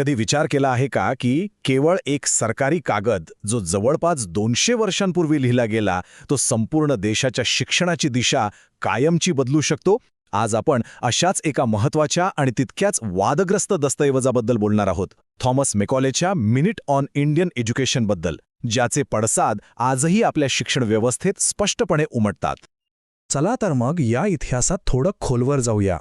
कधी विचार केला आहे का की केवळ एक सरकारी कागद जो जवळपास दोनशे वर्षांपूर्वी लिहिला गेला तो संपूर्ण देशाच्या शिक्षणाची दिशा कायमची बदलू शकतो? आज आपण अशाच एका महत्त्वाच्या आणि तितक्याच वादग्रस्त दस्तऐवजाबद्दल बोलणार आहोत. थॉमस मेकॉलेच्या मिनिट ऑन इंडियन एज्युकेशनबद्दल ज्याचे पडसाद आजही आपल्या शिक्षण व्यवस्थेत स्पष्टपणे उमटतात. चला तर मग या इतिहासात थोडं खोलवर जाऊया.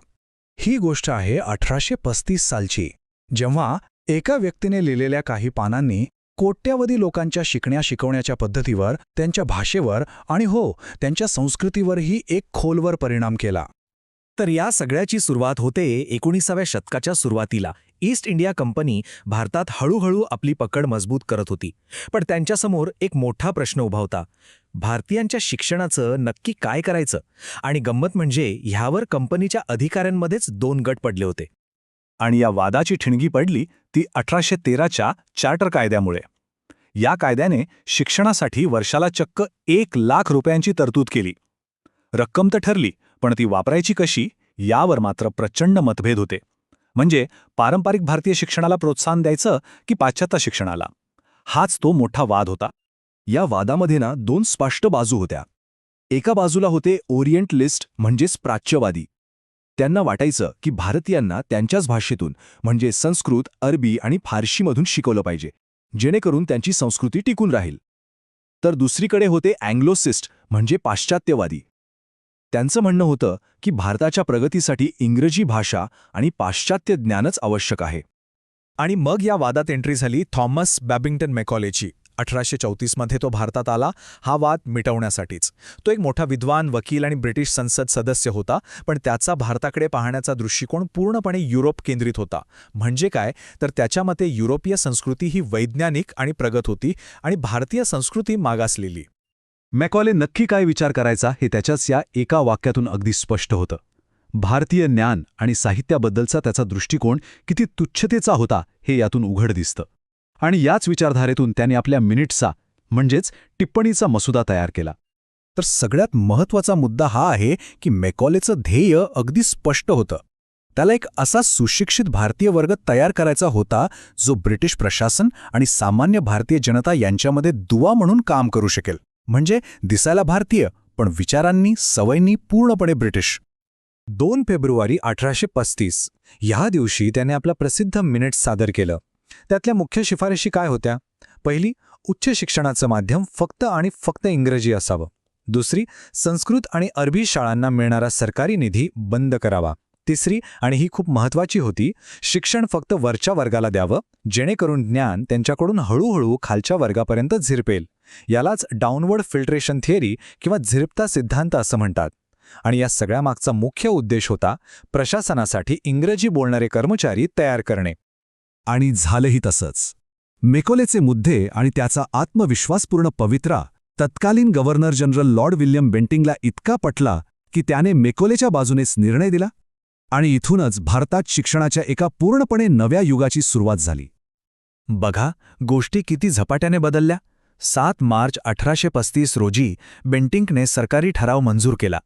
ही गोष्ट आहे अठराशे पस्तीस सालची जेव्हा एका व्यक्तीने लिहिलेल्या काही पानांनी कोट्यावधी लोकांच्या शिकण्या शिकवण्याच्या पद्धतीवर त्यांच्या भाषेवर आणि हो त्यांच्या संस्कृतीवरही एक खोलवर परिणाम केला. तर या सगळ्याची सुरुवात होते एकोणीसाव्या शतकाच्या सुरुवातीला. ईस्ट इंडिया कंपनी भारतात हळूहळू आपली पकड मजबूत करत होती. पण त्यांच्यासमोर एक मोठा प्रश्न उभा होता. भारतीयांच्या शिक्षणाचं नक्की काय करायचं? आणि गंमत म्हणजे ह्यावर कंपनीच्या अधिकाऱ्यांमध्येच दोन गट पडले होते. आणि या वादाची ठिणगी पडली ती अठराशे तेराच्या चार्टर कायद्यामुळे. या कायद्याने शिक्षणासाठी वर्षाला चक्क एक लाख रुपयांची तरतूद केली. रक्कम तर ठरली पण ती वापरायची कशी यावर मात्र प्रचंड मतभेद होते. म्हणजे पारंपरिक भारतीय शिक्षणाला प्रोत्साहन द्यायचं की पाश्चात्य शिक्षणाला? हाच तो मोठा वाद होता. या वादामध्ये ना दोन स्पष्ट बाजू होत्या. एका बाजूला होते ओरिएंटलिस्ट म्हणजेच प्राच्यवादी. त्यांना वाटायचं की भारतीयांना त्यांच्याच भाषेतून म्हणजे संस्कृत अरबी आणि फारशीमधून शिकवलं पाहिजे जेणेकरून त्यांची संस्कृती टिकून राहील. तर दुसरीकडे होते अँग्लोसिस्ट म्हणजे पाश्चात्यवादी. त्यांचं म्हणणं होतं की भारताच्या प्रगतीसाठी इंग्रजी भाषा आणि पाश्चात्य ज्ञानच आवश्यक आहे. आणि मग या वादात एंट्री झाली थॉमस बॅबिंग्टन मेकॉलेची. अठराशे चौतीसमध्ये तो भारतात आला. हा वाद मिटवण्यासाठीच. तो एक मोठा विद्वान वकील आणि ब्रिटिश संसद सदस्य होता पण त्याचा भारताकडे पाहण्याचा दृष्टिकोन पूर्णपणे युरोप केंद्रित होता. म्हणजे काय? तर त्याच्या मते युरोपीय संस्कृती ही वैज्ञानिक आणि प्रगत होती आणि भारतीय संस्कृती मागासलेली. मॅकॉले नक्की काय विचार करायचा हे त्याच्याच या एका वाक्यातून अगदी स्पष्ट होतं. भारतीय ज्ञान आणि साहित्याबद्दलचा त्याचा दृष्टिकोन किती तुच्छतेचा होता हे यातून उघड दिसतं. आणि याच विचारधारेतून त्याने आपल्या मिनिट्सचा म्हणजेच टिप्पणीचा मसुदा तयार केला. तर सगळ्यात महत्त्वाचा मुद्दा हा आहे की मेकॉलेचं ध्येय अगदी स्पष्ट होतं. त्याला एक असा सुशिक्षित भारतीय वर्ग तयार करायचा होता जो ब्रिटिश प्रशासन आणि सामान्य भारतीय जनता यांच्यामध्ये दुवा म्हणून काम करू शकेल. म्हणजे दिसायला भारतीय पण विचारांनी सवयींनी पूर्णपणे ब्रिटिश. दोन फेब्रुवारी अठराशे पस्तीस ह्या दिवशी त्याने आपलं प्रसिद्ध मिनिट्स सादर केलं. त्यातल्या मुख्य शिफारशी काय होत्या? पहिली उच्च शिक्षणाचं माध्यम फक्त आणि फक्त इंग्रजी असावं. दुसरी संस्कृत आणि अरबी शाळांना मिळणारा सरकारी निधी बंद करावा. तिसरी आणि ही खूप महत्वाची होती शिक्षण फक्त वरच्या वर्गाला द्यावं जेणेकरून ज्ञान त्यांच्याकडून हळूहळू खालच्या वर्गापर्यंत झिरपेल. यालाच डाऊनवर्ड फिल्ट्रेशन थिअरी किंवा झिरपता सिद्धांत असं म्हणतात. आणि या सगळ्यामागचा मुख्य उद्देश होता प्रशासनासाठी इंग्रजी बोलणारे कर्मचारी तयार करणे. आणि झालंही तसंच. मेकोलेचे मुद्दे आणि त्याचा आत्मविश्वासपूर्ण पवित्रा तत्कालीन गव्हर्नर जनरल लॉर्ड विल्यम बेंटिंगला इतका पटला की त्याने मेकोलेच्या बाजूनेच निर्णय दिला आणि इथूनच भारतात शिक्षणाच्या एका पूर्णपणे नव्या युगाची सुरुवात झाली. बघा गोष्टी किती झपाट्याने बदलल्या. सात मार्च अठराशे पस्तीस रोजी बेंटिंकने सरकारी ठराव मंजूर केला.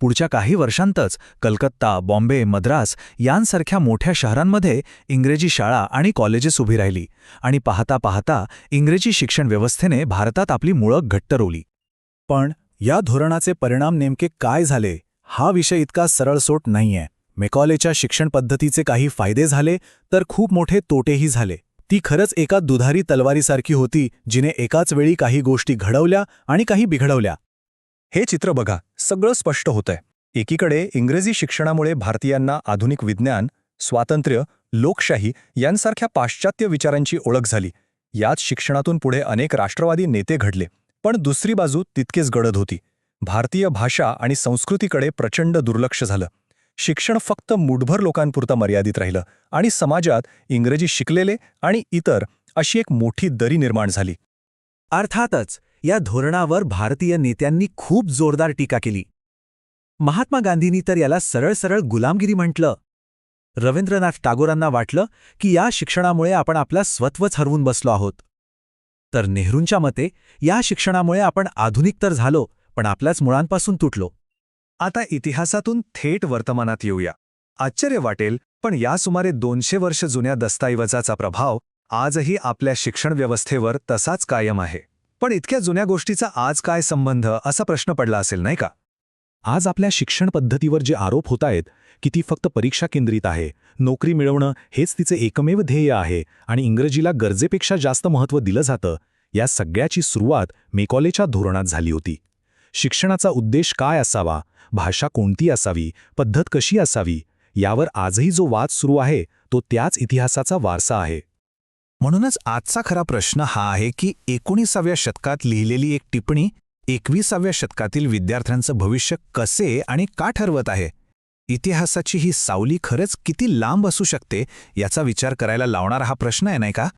पुढच्या काही वर्षांतच कलकत्ता बॉम्बे मद्रास यांसारख्या मोठ्या शहरांमध्ये इंग्रजी शाळा आणि कॉलेजेस उभी राहिली आणि पाहता पाहता इंग्रजी शिक्षण व्यवस्थेने भारतात आपली मुळक घट्ट रोवली पण या धोरणाचे परिणाम नेमके काय झाले हा विषय इतका सरळसोट नाहीये. मेकॉलेच्या शिक्षण पद्धतीचे काही फायदे झाले तर खूप मोठे तोटेही झाले. ती खरंच एका दुधारी तलवारीसारखी होती जिने एकाच वेळी काही गोष्टी घडवल्या आणि काही बिघडवल्या. हे चित्र बघा. सगळं स्पष्ट होतंय. एकीकडे इंग्रजी शिक्षणामुळे भारतीयांना आधुनिक विज्ञान स्वातंत्र्य लोकशाही यांसारख्या पाश्चात्य विचारांची ओळख झाली. याच शिक्षणातून पुढे अनेक राष्ट्रवादी नेते घडले पण दुसरी बाजू तितकेच गडद होती. भारतीय भाषा आणि संस्कृतीकडे प्रचंड दुर्लक्ष झालं. शिक्षण फक्त मुठभर लोकांपुरतं मर्यादित राहिलं आणि समाजात इंग्रजी शिकलेले आणि इतर अशी एक मोठी दरी निर्माण झाली. अर्थातच या धोरणावर भारतीय नेत्यांनी खूप जोरदार टीका केली. महात्मा गांधींनी तर याला सरळ सरळ गुलामगिरी म्हटलं. रवींद्रनाथ टागोरांना वाटलं की या शिक्षणामुळे आपण आपला स्वत्वच हरवून बसलो आहोत. तर नेहरूंच्या मते या शिक्षणामुळे आपण आधुनिक तर झालो पण आपल्याच मुळांपासून तुटलो. आता इतिहासातून थेट वर्तमानात येऊया. आश्चर्य वाटेल पण या सुमारे दोनशे वर्ष जुन्या दस्तऐवजाचा प्रभाव आजही आपल्या शिक्षण व्यवस्थेवर तसाच कायम आहे. पण इतक्या जुन्या गोष्टीचा आज काय संबंध असा प्रश्न पडला असेल नाही का? आज आपल्या शिक्षण पद्धतीवर जे आरोप होत आहेत की ती फक्त परीक्षा केंद्रित आहे नोकरी मिळवणं हेच तिचे एकमेव ध्येय आहे आणि इंग्रजीला गरजेपेक्षा जास्त महत्त्व दिलं जातं या सगळ्याची सुरुवात मेकॉलेच्या धोरणात झाली होती. शिक्षणाचा उद्देश काय असावा भाषा कोणती असावी पद्धत कशी असावी यावर आजही जो वाद सुरू आहे तो त्याच इतिहासाचा वारसा आहे. म्हणूनच आजचा खरा प्रश्न हा आहे की एकोणीसाव्या शतकात लिहिलेली एक टिप्पणी एकविसाव्या शतकातील विद्यार्थ्यांचं भविष्य कसे आणि का ठरवत आहे? इतिहासाची ही सावली खरंच किती लांब असू शकते याचा विचार करायला लावणारा हा प्रश्न आहे नाही का?